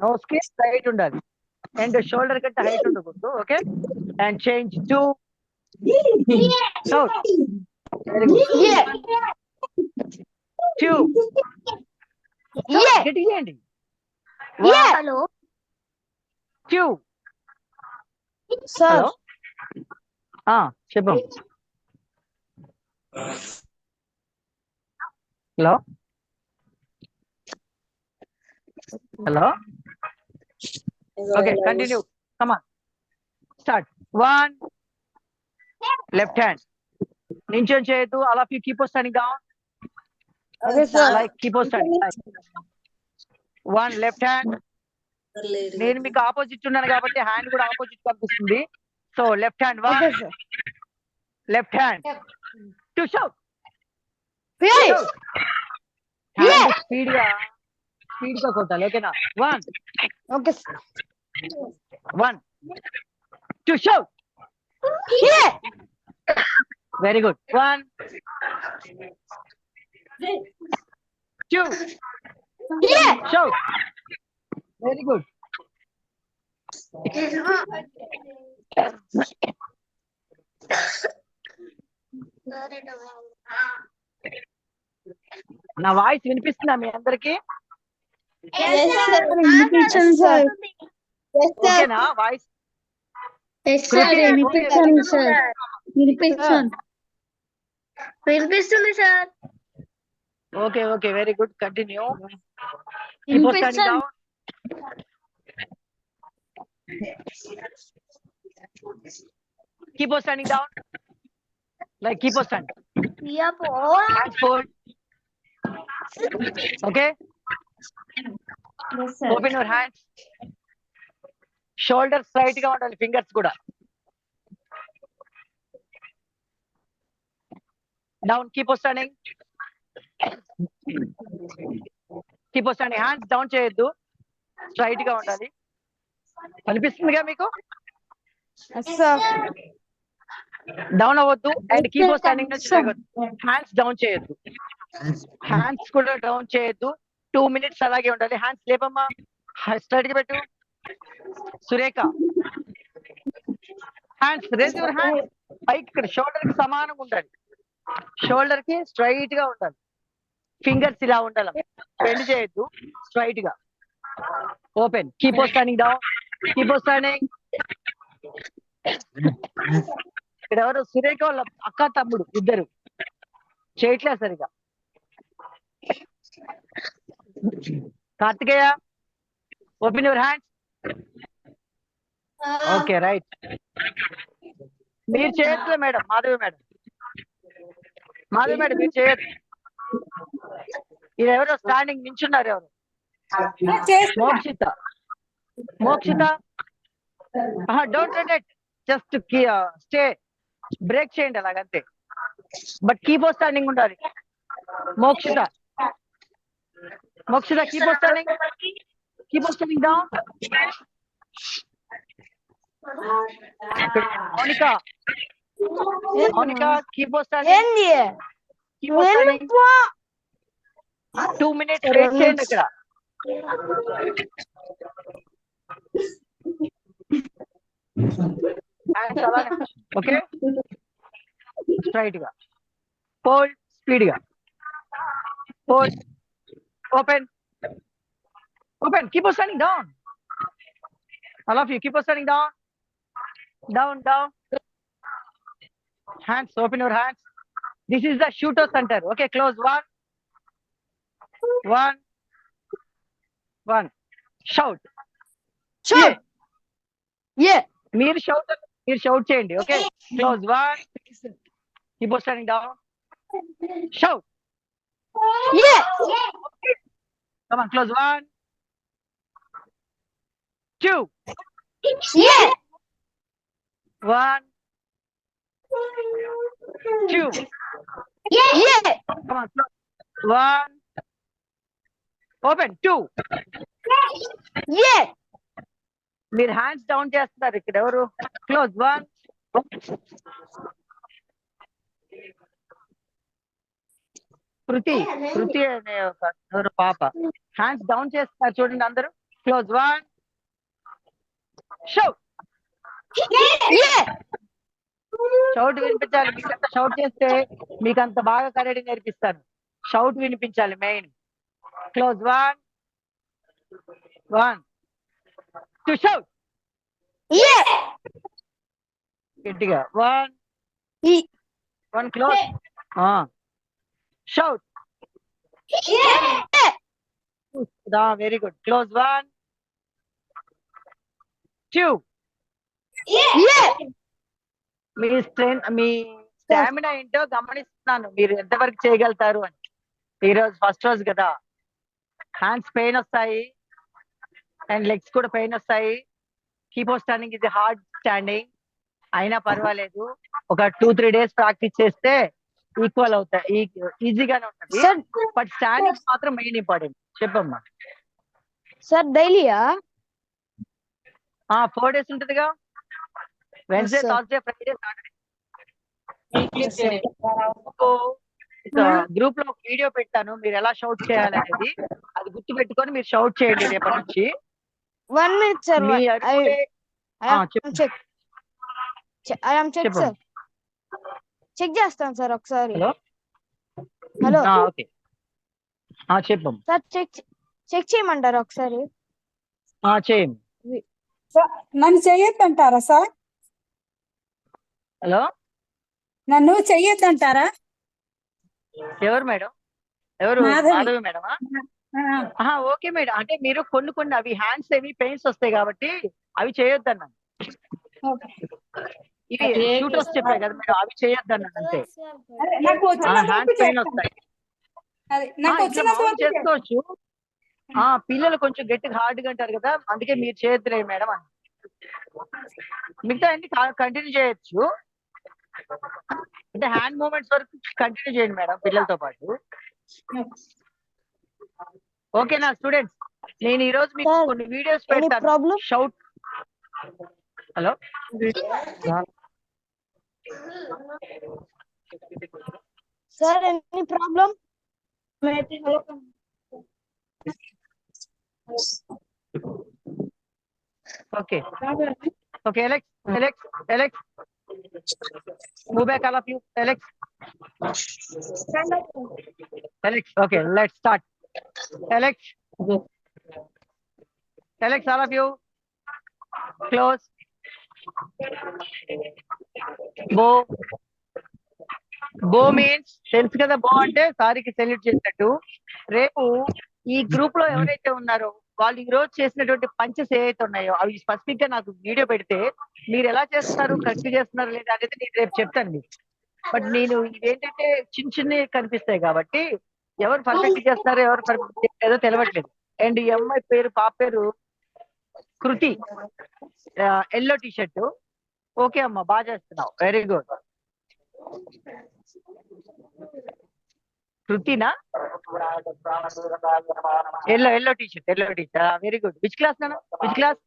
నోస్కి height ఉండాలి. And shoulder కంటే height ఉండకూడదు okay? And change to south very good Yeah. Two Yeah. గట్టి చేయండి Yeah. Hello. Two Sir. Hello చెప్పు. Hello hello okay continue come on start one left hand నించొని చేయొద్దు అలా you keep standing down keep standing one left hand నేను మీకు opposite ఉన్నాను కాబట్టి హ్యాండ్ కూడా ఆపోజిట్ కనిపిస్తుంది so left hand one. Left hand two shout స్పీడ్గా స్పీడ్గా కొట్టాలి ఓకేనా one Okay, sir. One two shout Yeah. Very good one two Yeah. Shout very good నా వాయిస్ వినిపిస్తుందా మీ అందరికి? ఓకేనా వాయిస్ Yes, sir. వినిపించండి సార్ వినిపించండి వినిపిస్తుంది sir okay okay very good continue Keep on standing వినిపించండి down. Keep on standing down. Like keep on standing. Yep. Hands forward. Okay. Open your hands. Shoulder స్ట్రైట్గా ఉండాలి ఫింగర్స్ కూడా. Down keep standing keep standing hands down చేయొద్దు. స్ట్రైట్గా ఉండాలి. కనిపిస్తుందిగా మీకు. Down అవ్వద్దు and keep standing hands down చేయొద్దు. హ్యాండ్స్ కూడా డౌన్ చేయొద్దు. టూ మినిట్స్ అలాగే ఉండాలి. హ్యాండ్స్ లేపమ్మా. స్ట్రైట్గా పెట్టు. Surekha. Hands raise your hands పైకి ఇక్కడ షోల్డర్కి సమానంగా ఉండాలి షోల్డర్కి స్ట్రైట్గా ఉండాలి. ఫింగర్స్ ఇలా ఉండాలి. బెండ్ చేయొద్దు. స్ట్రైట్గా. Open keep standing down keep standing ఇక్కడ ఎవరు సురేఖ వాళ్ళ అక్క తమ్ముడు ఇద్దరు. చేయట్లేదు సరిగా. Karthikeya open your hands okay right మీరు చేయొచ్చు madam Madhavi madam. Madhavi madam మీరు చేయొచ్చు. ఇది ఎవరో స్టాండింగ్ నించున్నారు ఎవరు. Mokshita. Mokshita? Don't rotate just stay break చేయండి అలాగంతే. బట్ కీప్ స్టాండింగ్ ఉండాలి. Mokshita. Mokshita keep standing keep standing down Mounika Mounika keep standing ఏంది keep standing two minutes wait చేయండి ఇక్కడ హ్యాండ్స్ అలానే ఓకే స్ట్రైట్ గా ఫోల్డ్ స్పీడ్ గా Open. Open. Keep on standing down. I love you. Keep on standing down. Down, down. Hands. Open your hands. This is the shooter center. Okay, close. One. One. One. Shout. Shout. Yeah. Mir shout. Mir shout change. Okay. Close. One. Keep on standing down. Shout. Yeah. yeah. Okay. Come on close one two Yeah. One two Yeah. Come on close one open two Yeah. మీరు hands down చేస్తున్నారు. ఇక్కడ ఎవరు close one కృతి కృతి అనే ఒక పాప. Hands down చేస్తున్నారు చూడండి అందరూ. Close one show Yeah. Shout వినిపించాలి. మీకంత షౌట్ చేస్తే మీకు అంత బాగా కరెక్ట్ నేర్పిస్తాను. షౌట్ వినిపించాలి main close one one two shout. గట్టిగా one one close shout Yeah. Very good close one two Yeah. మీ స్ట్రెంత్ మీ స్టామినా ఏంటో గమనిస్తున్నాను. మీరు ఎంతవరకు చేయగలుగుతారు అని. ఈ రోజు ఫస్ట్ రోజు కదా. హ్యాండ్స్ పెయిన్ వస్తాయి. అండ్ లెగ్స్ కూడా పెయిన్ వస్తాయి. కీప్ స్టాండింగ్ ఇది హార్డ్ స్టాండింగ్ అయినా పర్వాలేదు. ఒక టూ త్రీ డేస్ ప్రాక్టీస్ చేస్తే ఈక్వల్ అవుతాయి. ఈజీగానే ఉంటుంది. బట్ స్టాండింగ్ మాత్రం మెయిన్ ఇంపార్టెంట్. చెప్పమ్మా. daily, ah? ఆ? ఫోర్ డేస్ ఉంటుందిగా. వెన్స్డే. Thursday Friday Saturday. గ్రూప్లో వీడియో పెట్టాను మీరు ఎలా షౌట్ చేయాలనేది అది గుర్తు పెట్టుకొని మీరు షౌట్ చేయండి రేపటి నుంచి. One minute, sir. మీ one- I, చెక్ చేస్తాను సార్ ఒకసారి. హలో? హలో? ఓకే. చెప్పు. సార్ చెక్ చెక్ చేయమంటారా ఒకసారి? సార్, నన్ను చెయ్యొద్దంటారా సార్? హలో? నన్ను చెయ్యొద్దంటారా ఎవరు మేడం? ఎవరు? మాధవి. మేడమా? Okay madam. అంటే మీరు కొన్ని కొన్ని అవి హ్యాండ్స్ అవి పెయిన్స్ వస్తాయి కాబట్టి అవి చేయొద్దన్నాను. ఇవి షూటర్స్ చెప్పాయి కదా మేడం అవి పెయిన్ చేస్తాను. వస్తాయి. చేసుకోవచ్చు. ఆ పిల్లలు కొంచెం గట్టిగా హార్డ్గా అంటారు కదా అందుకే మీరు చేయొద్దులే మేడం అని. మిగతా అన్ని కంటిన్యూ చేయొచ్చు. అంటే హ్యాండ్ మూమెంట్స్ వరకు కంటిన్యూ చేయండి మేడం పిల్లలతో పాటు. ఓకేనా స్టూడెంట్స్ నేను ఈ రోజు మీకు కొన్ని వీడియోస్ పెడతాను. Shout hello Sir, any problem? Okay. Okay, Alex, Alex, Alex. Move back, all of you. Alex. Alex, okay, let's start. Alex. Alex, all of you. Close. బో. బో మీన్స్ తెలుసు కదా బో అంటే సారీకి సెల్యూట్ చేసినట్టు. రేపు ఈ గ్రూప్లో ఎవరైతే ఉన్నారో వాళ్ళు ఈ రోజు చేసినటువంటి పంచెస్ ఏవైతే ఉన్నాయో అవి స్పెసిఫిక్గా నాకు వీడియో పెడితే మీరు ఎలా చేస్తున్నారు కరెక్ట్ చేస్తున్నారు లేదా అనేది నేను రేపు చెప్తాను బట్ నేను ఇదేంటంటే చిన్న చిన్నవి కనిపిస్తాయి కాబట్టి ఎవరు పర్ఫెక్ట్ చేస్తారో ఎవరు పర్ఫెక్ట్ చేయలేదో తెలియట్లేదు అండ్ ఈ అమ్మాయి పేరు పాప పేరు Kriti. Yellow T shirt okay అమ్మా బాగా చేస్తున్నావు. Very good కృతినా? Yellow yellow T shirt yellow T shirt very good which class నాన్న? Which class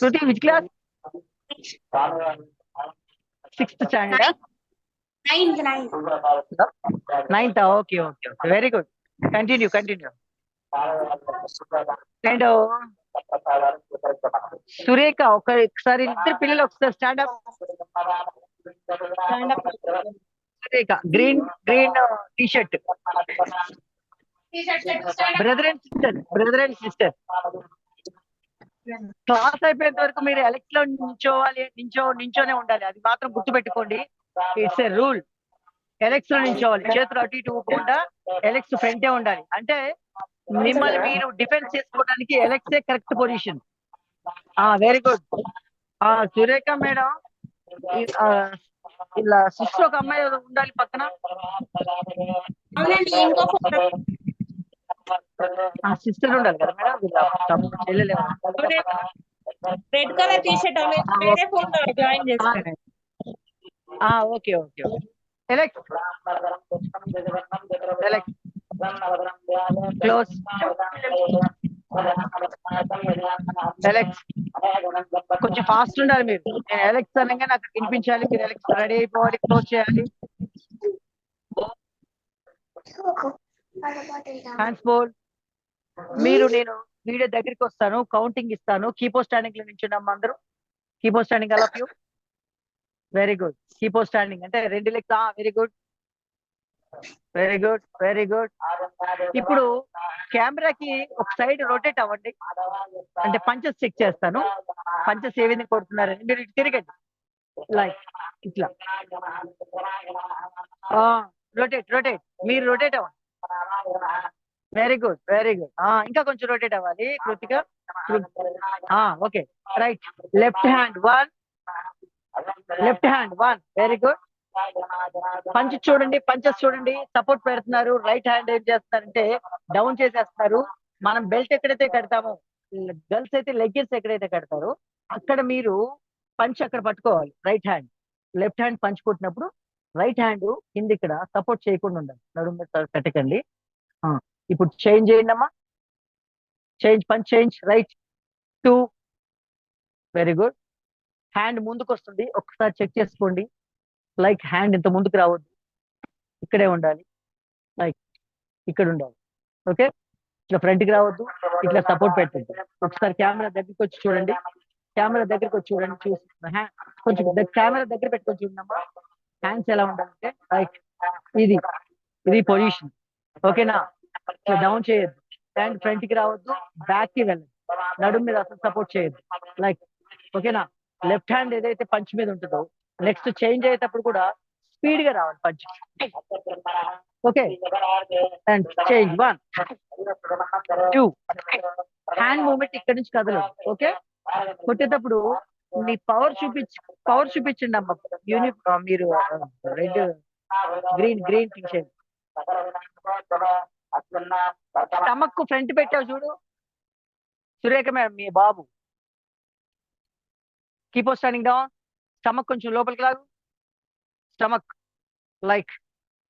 Kriti which class sixth standard ninth okay okay okay very good continue continue and Surekha ఒక ఒకసారి ఇద్దరు పిల్లలు ఒకసారి stand up Surekha green green T shirt brother and sister brother and sister class అయిపోయేంత వరకు మీరు ఎలక్ట్లో నించోవాలి నించో నించోనే ఉండాలి. అది మాత్రం గుర్తుపెట్టుకోండి. ఇట్స్ రూల్ ఎలక్స్లో నించోవాలి. చేతులు అటు ఇటు ఊపకుండా ఎలక్స్ ఫ్రంటే ఉండాలి. అంటే మిమ్మల్ని మీరు డిఫెన్స్ చేసుకోవడానికి ఎలక్సే కరెక్ట్ పొజిషన్. ఆ వెరీ గుడ్. ఆ సురేఖ మేడం ఇలా సిస్టర్ ఒక అమ్మాయి ఉండాలి పక్కన. సిస్టర్ ఉండాలి కదా madam? Red colour T shirt join చేస్తాను ఆ ఓకే ఓకే. ఎలెక్స్. ఎలెక్స్. క్లోజ్ ఎలెక్స్ కొంచెం ఫాస్ట్ ఉండాలి మీరు. నేను ఎలెక్స్ అనగా నాకు వినిపించాలి. మీరు ఎలెక్స్ రెడీ అయిపోవాలి. క్లోజ్ చేయాలి. హ్యాండ్స్ మీరు నేను వీడియో దగ్గరికి వస్తాను. కౌంటింగ్ ఇస్తాను. కీపో స్టాండింగ్లో నించున్నాం అందరూ. కీపో స్టాండింగ్ అలా వెరీ గుడ్ కీపో స్టాండింగ్ అంటే రెండు leg very good very good very good ఇప్పుడు కెమెరాకి ఒక సైడ్ రొటేట్ అవ్వండి. అంటే పంచెస్ చెక్ చేస్తాను. పంచెస్ ఏ విధంగా కొడుతున్నారని మీరు తిరగండి. లైక్ ఇట్లా. రొటేట్ రొటేట్ మీరు రొటేట్ అవ్వండి. వెరీ గుడ్ వెరీ గుడ్ ఇంకా కొంచెం రొటేట్ అవ్వాలి. Kritika okay right left hand one left hand one very good punch చూడండి పంచెస్ చూడండి. సపోర్ట్ పెడుతున్నారు. రైట్ హ్యాండ్ ఏం చేస్తున్నారంటే డౌన్ చేసేస్తున్నారు. మనం బెల్ట్ ఎక్కడైతే కడతామో గర్ల్స్ అయితే లెగ్గిన్స్ ఎక్కడైతే కడతారో అక్కడ మీరు పంచ్ అక్కడ పట్టుకోవాలి. Right hand. Left hand punch కొట్టినప్పుడు రైట్ హ్యాండ్ కింద ఇక్కడ సపోర్ట్ చేయకుండా ఉండాలి. నడుము పెట్టకండి ఇప్పుడు చేంజ్ చేయండి అమ్మా. Change punch change. Right. Two. Very good. Hand ముందుకు వస్తుంది ఒకసారి చెక్ చేసుకోండి. లైక్ హ్యాండ్ ఇంత ముందుకు రావద్దు. ఇక్కడే ఉండాలి. లైక్ ఇక్కడ ఉండాలి. ఓకే? ఇట్లా ఫ్రంట్కి రావద్దు. ఇట్లా సపోర్ట్ పెట్టండి ఒకసారి కెమెరా దగ్గరికి వచ్చి చూడండి. కెమెరా దగ్గరికి వచ్చి చూడండి. చూసి కొంచెం కెమెరా దగ్గర పెట్టుకొని చూడమ్మా హ్యాండ్స్ ఎలా ఉండాలంటే లైక్ ఇది ఇది పొజిషన్. ఓకేనా? ఇట్లా డౌన్ చేయొద్దు. హ్యాండ్ ఫ్రంట్కి రావద్దు. బ్యాక్కి వెళ్ళండి నడుము మీద అసలు సపోర్ట్ చేయొద్దు. లైక్ ఓకేనా? లెఫ్ట్ హ్యాండ్ ఏదైతే పంచ్ మీద ఉంటుందో నెక్స్ట్ చేంజ్ అయ్యేటప్పుడు కూడా స్పీడ్గా రావాలి punch. Okay. And change one two hand movement ఇక్కడ నుంచి కదలదు. ఓకే? కొట్టేటప్పుడు మీ పవర్ చూపించి పవర్ చూపించండి అమ్మ. యూనిఫామ్ మీరు red green green T shirt stomach front పెట్టావు చూడు. సురేఖ మేడం మీ బాబు. కీప్ స్టాండింగ్ డౌన్ స్టమక్ కొంచెం లోపలికి లాగు స్టమక్ లైక్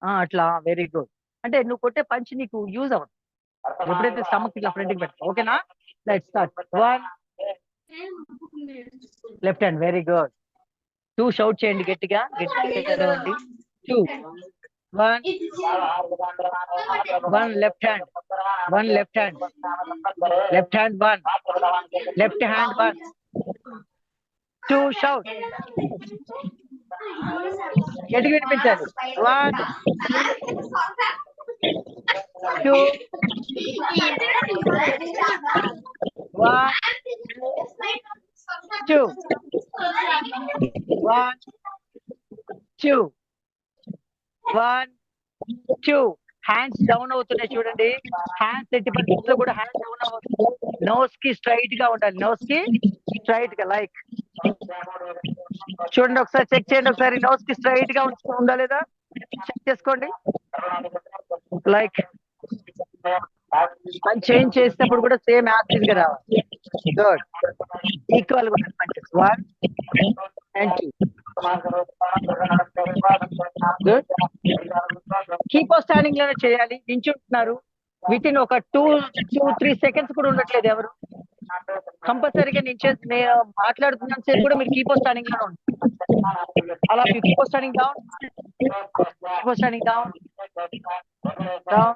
అట్లా వెరీ గుడ్. అంటే నువ్వు కొట్టే పంచ్ నీకు యూజ్ అవ్వదు. ఎప్పుడైతే స్టమక్ ఇట్లా ఫ్రంట్కి పెడతావు ఓకేనా? Let start one left hand very good two shout చేయండి గట్టిగా. గట్టిగా two one one left hand one left hand left hand one left hand one two shout గట్టిగా వినిపించాలి one two one two one two one two hands down అవుతున్నాయి చూడండి. Hands ఎట్టి పరిస్థితుల్లో కూడా హ్యాండ్స్ డౌన్ అవుతుంది నోస్కి స్ట్రైట్గా ఉండాలి. నోస్కి స్ట్రైట్గా లైక్ చూడండి ఒకసారి చెక్ చేయండి ఒకసారి. నోస్కి స్ట్రైట్గా ఉందా లేదా? చెక్ చేసుకోండి. లైక్ పని చేంజ్ చేసినప్పుడు కూడా సేమ్ యాక్టివ్గా రావాలి. గుడ్ ఈక్వల్గా one and two good keep స్టాండింగ్లోనే చేయాలి. నించుంటున్నారు. విత్ ఇన్ ఒక టూ టూ త్రీ సెకండ్స్ కూడా ఉండట్లేదు ఎవరు. కంపల్సరీగా నించే నేను మాట్లాడుతున్నాను సేపు కూడా మీరు కీప్ స్టాండింగ్లో అలా అలా keep standing down keep standing down down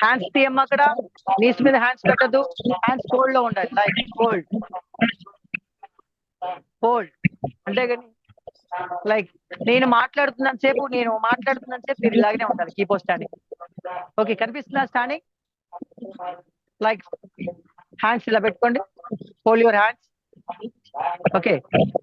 hands తీయమ్మ అక్కడ. నీస్ మీద హ్యాండ్స్ పెట్టద్దు. హ్యాండ్స్ కోల్డ్లో ఉండాలి. లైక్ కోల్డ్ ఫోల్డ్ అంటే కానీ లైక్ నేను మాట్లాడుతున్నాను సేపు నేను మాట్లాడుతున్నాను సేపు మీరు ఇలాగనే ఉండాలి. కీప్ స్టాండింగ్ ఓకే కనిపిస్తుందా స్టాండింగ్ లైక్ హ్యాండ్స్ ఇలా పెట్టుకోండి. హోల్ యువర్ హ్యాండ్స్ ఓకే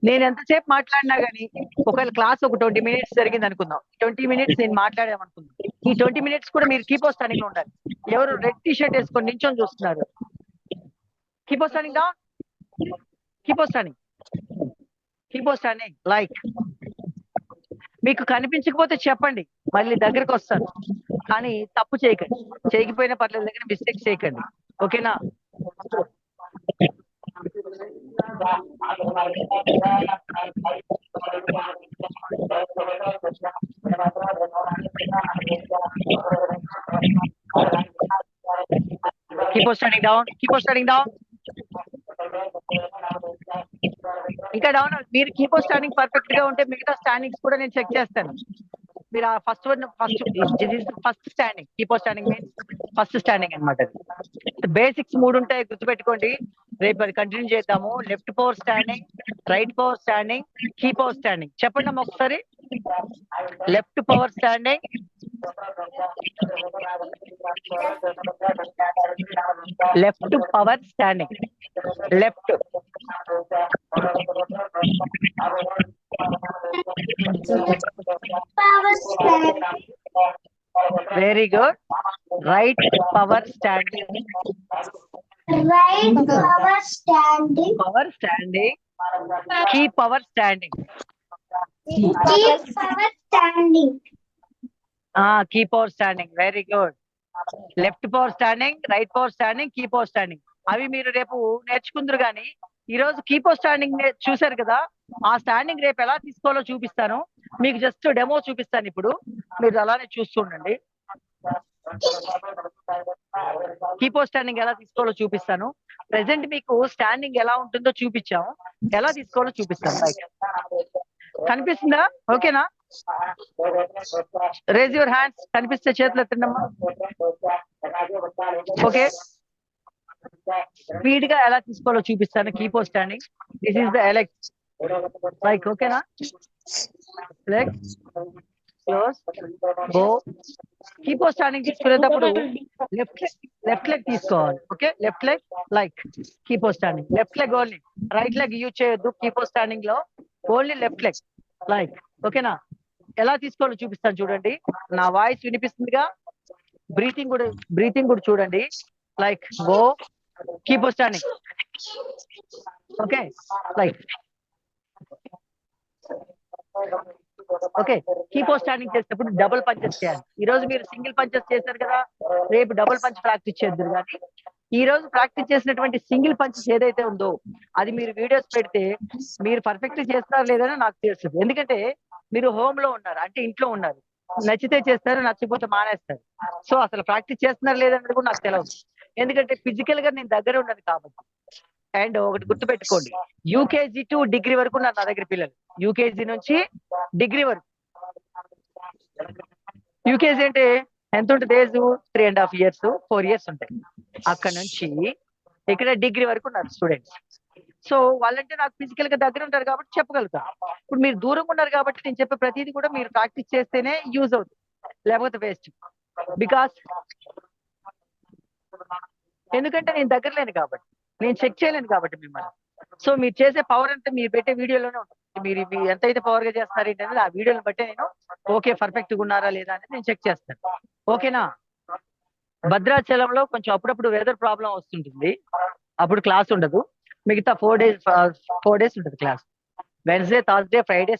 నేను ఎంతసేపు మాట్లాడినా గానీ ఒకవేళ క్లాస్ ఒక ట్వంటీ మినిట్స్ జరిగింది అనుకుందాం. ట్వంటీ మినిట్స్ నేను మాట్లాడామనుకుందాం ఈ ట్వంటీ మినిట్స్ కూడా మీరు కీపో స్టాండింగ్లో ఉండాలి. ఎవరు రెడ్ టీ షర్ట్ వేసుకొని నించొని చూస్తున్నారు? కీపో స్టాండింగ్ డా కీపో స్టాండింగ్ కీపో లైక్ మీకు కనిపించకపోతే చెప్పండి. మళ్ళీ దగ్గరకు వస్తాను. కానీ తప్పు చేయకండి. చేయకపోయినా పర్లేదు దగ్గర మిస్టేక్స్ చేయకండి. ఓకేనా? Keep starting down keep starting down ఇంకా డౌన్ మీరు కీప్ స్టాండింగ్ పర్ఫెక్ట్గా ఉంటే మిగతా స్టాండింగ్స్ కూడా నేను చెక్ చేస్తాను. మీరు ఆ first one first first standing keeper standing means first standing అనమాట బేసిక్స్ మూడు ఉంటాయి గుర్తుపెట్టుకోండి. రేపు అది కంటిన్యూ చేద్దాము. Left power standing right power standing key power standing చెప్పండి అమ్మ ఒకసారి. Left power standing left power standing left very good right power standing Right power standing. Power standing key power standing. Key power standing very good left power standing right power standing key power standing అవి మీరు రేపు నేర్చుకుందరు కానీ ఈ రోజు key power standing చూసారు కదా? ఆ standing రేపు ఎలా తీసుకోవాలో చూపిస్తాను. మీకు జస్ట్ డెమో చూపిస్తాను ఇప్పుడు. మీరు అలానే చూస్తుండండి కీపో స్టాండింగ్ ఎలా తీసుకోవాలో చూపిస్తాను. ప్రెసెంట్ మీకు స్టాండింగ్ ఎలా ఉంటుందో చూపించాము. ఎలా తీసుకోవాలో చూపిస్తాను. కనిపిస్తుందా? ఓకేనా? రేజ్ యువర్ హ్యాండ్స్ కనిపిస్తే చేతులు ఎత్తండమ్మా ఓకే. స్పీడ్గా ఎలా తీసుకోవాలో చూపిస్తాను. Keep standing this is the elect like ఓకేనా క్లోజ్ గో కీపో స్టాండింగ్ తీసుకునేటప్పుడు లెఫ్ట్ లెగ్ లెఫ్ట్ లెగ్ తీసుకోవాలి. Okay left leg like keep standing left leg only right leg use చేయొద్దు. కీపో స్టాండింగ్లో. ఓన్లీ లెఫ్ట్ లెగ్ లైక్ ఓకేనా ఎలా తీసుకోవాలో చూపిస్తాను చూడండి. నా వాయిస్ వినిపిస్తుందిగా? బ్రీతింగ్ కూడా బ్రీతింగ్ కూడా చూడండి. Like go keep standing okay like okay keep standing చేసేటప్పుడు డబుల్ పంచెస్ చేయాలి. ఈ రోజు మీరు సింగిల్ పంచెస్ చేశారు కదా రేపు డబుల్ పంచ్ ప్రాక్టీస్ చేద్దరు కానీ ఈ రోజు ప్రాక్టీస్ చేసినటువంటి సింగిల్ పంచెస్ ఏదైతే ఉందో అది మీరు వీడియోస్ పెడితే మీరు పర్ఫెక్ట్ చేస్తున్నారా లేదని నాకు తెలుస్తుంది ఎందుకంటే మీరు హోమ్లో ఉన్నారు అంటే ఇంట్లో ఉన్నారు. నచ్చితే చేస్తారు నచ్చకపోతే మానేస్తారు. సో అసలు ప్రాక్టీస్ చేస్తున్నారు లేదన్నది కూడా నాకు తెలియదు ఎందుకంటే ఫిజికల్గా నేను దగ్గర ఉన్నది కాబట్టి. అండ్ ఒకటి గుర్తుపెట్టుకోండి. యూకేజీ టు డిగ్రీ వరకు నా దగ్గర పిల్లలు. యూకేజీ నుంచి డిగ్రీ వరకు. యూకేజీ అంటే ఎంత ఉంటుంది age? Three and half years four years ఉంటాయి. అక్కడ నుంచి ఇక్కడ డిగ్రీ వరకు ఉన్నారు స్టూడెంట్స్ సో వాళ్ళంటే నాకు ఫిజికల్గా దగ్గర ఉంటారు కాబట్టి చెప్పగలుగుతాను ఇప్పుడు మీరు దూరంగా ఉన్నారు కాబట్టి నేను చెప్పే ప్రతిదీ కూడా మీరు ప్రాక్టీస్ చేస్తేనే యూజ్ అవుతుంది. లేకపోతే వేస్ట్ బికాస్ ఎందుకంటే నేను దగ్గర లేను కాబట్టి. నేను చెక్ చేయలేను కాబట్టి మిమ్మల్ని. సో మీరు చేసే పవర్ అంతా మీరు పెట్టే వీడియోలోనే ఉంటుంది. మీరు ఇవి ఎంతైతే పవర్గా చేస్తున్నారు ఏంటనేది ఆ వీడియోని బట్టి నేను ఓకే పర్ఫెక్ట్గా ఉన్నారా లేదా అనేది నేను చెక్ చేస్తాను. ఓకేనా భద్రాచలంలో కొంచెం అప్పుడప్పుడు వెదర్ ప్రాబ్లం వస్తుంటుంది. అప్పుడు క్లాస్ ఉండదు. మిగతా ఫోర్ డేస్ ఫోర్ డేస్ ఉంటుంది క్లాస్ వెన్స్డే థర్స్డే ఫ్రైడే